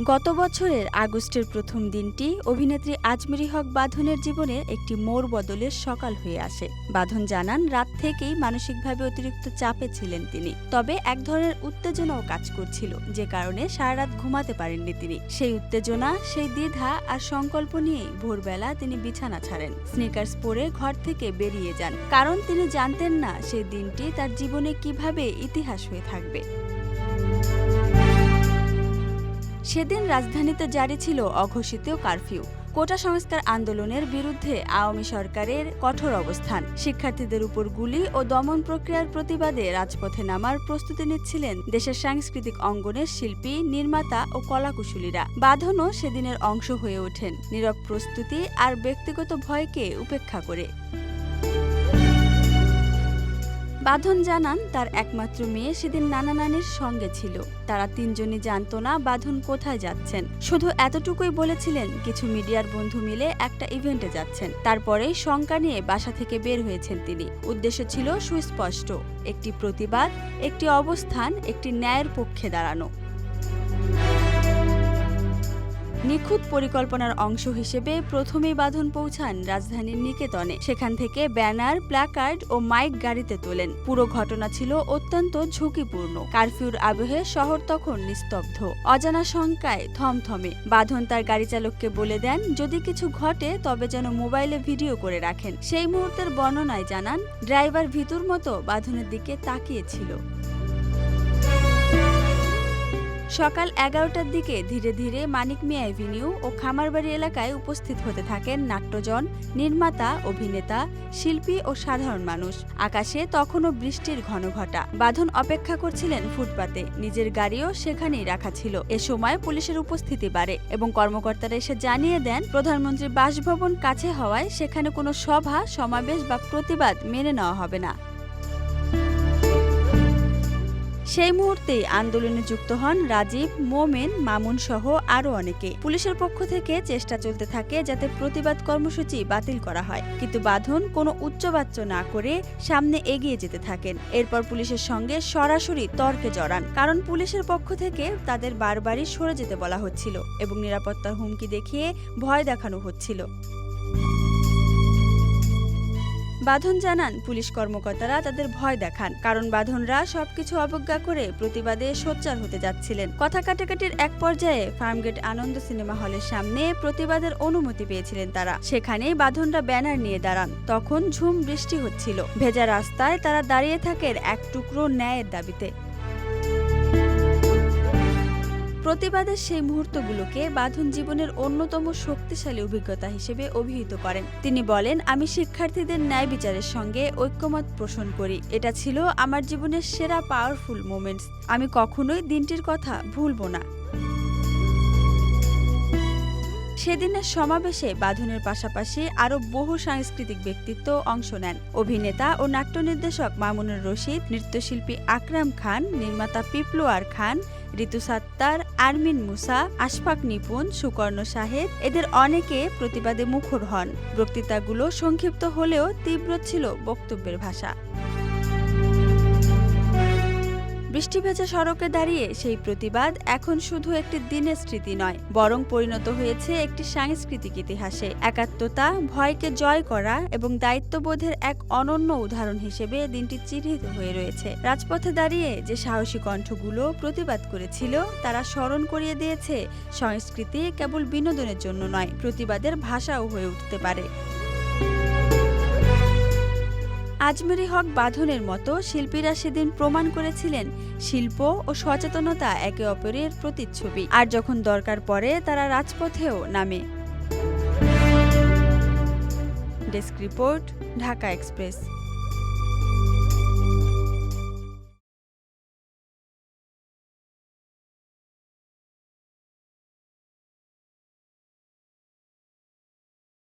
গত বছরের আগস্টের প্রথম দিনটি অভিনেত্রী আজমেরি হক বাঁধনের জীবনের একটি মোড় বদলের সকাল হয়ে আসে। বাঁধন জানান, রাত থেকেই মানসিকভাবে অতিরিক্ত চাপে ছিলেন তিনি। তবে এক ধরনের উত্তেজনাও কাজ করছিল, যে কারণে সারা রাত ঘুমাতে পারেননি তিনি। সেই উত্তেজনা, সেই দ্বিধা আর সংকল্প নিয়েই ভোরবেলা তিনি বিছানা ছাড়েন। স্নিকার্স পরে ঘর থেকে বেরিয়ে যান। কারণ তিনি জানতেন না সেই দিনটি তার জীবনে কীভাবে ইতিহাস হয়ে থাকবে। সেদিন রাজধানীতে জারি ছিল অঘোষিত কারফিউ। কোটা সংস্কার আন্দোলনের বিরুদ্ধে আওয়ামী সরকারের কঠোর অবস্থান। শিক্ষার্থীদের উপর গুলি ও দমন প্রক্রিয়ার প্রতিবাদে রাজপথে নামার প্রস্তুতি নিচ্ছিলেন দেশের সাংস্কৃতিক অঙ্গনের শিল্পী, নির্মাতা ও কলাকুশলীরা। বাঁধনও সেদিনের অংশ হয়ে ওঠেন। নীরব প্রস্তুতি আর ব্যক্তিগত ভয়কে উপেক্ষা করে। বাঁধন জানান, তার একমাত্র মেয়ে সেদিন নানা নানির সঙ্গে ছিল। তারা তিনজনই জানতো না বাঁধন কোথায় যাচ্ছেন। শুধু এতটুকুই বলেছিলেন, কিছু মিডিয়ার বন্ধু মিলে একটা ইভেন্টে যাচ্ছেন। তারপরে শঙ্কা নিয়ে বাসা থেকে বের হয়েছেন তিনি। উদ্দেশ্য ছিল সুস্পষ্ট, একটি প্রতিবাদ, একটি অবস্থান, একটি ন্যায়ের পক্ষে দাঁড়ানো। নিখুঁত পরিকল্পনার অংশ হিসেবে প্রথমেই বাঁধন পৌঁছান রাজধানীর নিকেতনে। সেখান থেকে ব্যানার, প্ল্যাকার্ড ও মাইক গাড়িতে তোলেন। পুরো ঘটনা ছিল অত্যন্ত ঝুঁকিপূর্ণ। কারফিউর আবহে শহর তখন নিস্তব্ধ। অজানা শঙ্কায় থমথমে। বাঁধন তার গাড়ি চালককে বলে দেন, যদি কিছু ঘটে, তবে যেন মোবাইলে ভিডিও করে রাখেন। সেই মুহূর্তের বর্ণনায় জানান, ড্রাইভার ভিতুর মতো বাঁধনের দিকে তাকিয়েছিল। সকাল এগারোটার দিকে ধীরে ধীরে মানিক মিয়া অ্যাভিনিউ ও খামারবাড়ি এলাকায় উপস্থিত হতে থাকেন নাট্যজন, নির্মাতা, অভিনেতা, শিল্পী ও সাধারণ মানুষ। আকাশে তখনও বৃষ্টির ঘন ঘটা। বাঁধন অপেক্ষা করছিলেন ফুটপাতে। নিজের গাড়িও সেখানেই রাখা ছিল। এ সময় পুলিশের উপস্থিতি বাড়ে এবং কর্মকর্তারা এসে জানিয়ে দেন, প্রধানমন্ত্রীর বাসভবন কাছে হওয়ায় সেখানে কোনো সভা, সমাবেশ বা প্রতিবাদ মেনে নেওয়া হবে না। সেই মুহূর্তেই আন্দোলনে যুক্ত হন রাজীব, মোমেন, মামুন সহ আরও অনেকে। পুলিশের পক্ষ থেকে চেষ্টা চলতে থাকে যাতে প্রতিবাদ কর্মসূচি বাতিল করা হয়। কিন্তু বাঁধন কোনো উচ্চবাচ্য না করে সামনে এগিয়ে যেতে থাকেন। এরপর পুলিশের সঙ্গে সরাসরি তর্কে জড়ান। কারণ পুলিশের পক্ষ থেকে তাদের বারবারই সরে যেতে বলা হচ্ছিল এবং নিরাপত্তার হুমকি দেখিয়ে ভয় দেখানো হচ্ছিল। বাঁধন জানান পুলিশ কর্মকর্তারা তাদের ভয় দেখান, কারণ বাঁধনরা সবকিছু অবজ্ঞা করে প্রতিবাদে সোচ্চার হতে যাচ্ছিলেন। কথা কাটাকাটির এক পর্যায়ে ফার্মগেট আনন্দ সিনেমা হলের সামনে প্রতিবাদের অনুমতি পেয়েছিলেন তারা। সেখানে বাঁধনরা ব্যানার নিয়ে দাঁড়ান। তখন ঝুম বৃষ্টি হচ্ছিল। ভেজা রাস্তায় তারা দাঁড়িয়ে থাকেন এক টুকরো ন্যায়ের দাবিতে। প্রতিবাদের সেই মুহূর্তগুলোকে বাঁধন জীবনের অন্যতম শক্তিশালী অভিজ্ঞতা হিসেবে অভিহিত করেন। তিনি বলেন, আমি শিক্ষার্থীদের ন্যায় বিচারের সঙ্গে ঐক্যমত পোষণ করি। এটা ছিল আমার জীবনের সেরা পাওয়ারফুল মোমেন্টস আমি কখনোই দিনটির কথা ভুলব না। সেদিনের সমাবেশে বাঁধনের পাশাপাশি আরও বহু সাংস্কৃতিক ব্যক্তিত্ব অংশ নেন। অভিনেতা ও নাট্য নির্দেশক মামুনুর রশিদ, নৃত্যশিল্পী আকরাম খান, নির্মাতা পিপলোয়ার খান ঋতু সাত্তার আরমিন মুসা, আশফাক নিপুণ, সুকর্ণ সাহেব এদের অনেকে প্রতিবাদে মুখর হন। বক্তৃতাগুলো সংক্ষিপ্ত হলেও তীব্র ছিল বক্তব্যের ভাষা। বৃষ্টি ভেজা সড়কে দাঁড়িয়ে সেই প্রতিবাদ এখন শুধু একটি দিনের স্মৃতি নয়, বরং পরিণত হয়েছে একটি সাংস্কৃতিক ইতিহাসে। একাত্মতা, ভয়কে জয় করা এবং দায়িত্ববোধের এক অনন্য উদাহরণ হিসেবে দিনটি চিহ্নিত হয়ে রয়েছে। রাজপথে দাঁড়িয়ে যে সাহসী কণ্ঠগুলো প্রতিবাদ করেছিল, তারা স্মরণ করিয়ে দিয়েছে, সংস্কৃতি কেবল বিনোদনের জন্য নয়, প্রতিবাদের ভাষাও হয়ে উঠতে পারে। আজমেরি হক বাঁধনের মতো শিল্পীরা সেদিন প্রমাণ করেছিলেন শিল্প ও সচেতনতা একে অপরের প্রতিচ্ছবি। আর যখন দরকার পড়ে, তারা রাজপথেও নামে। Desk report, Dhaka express.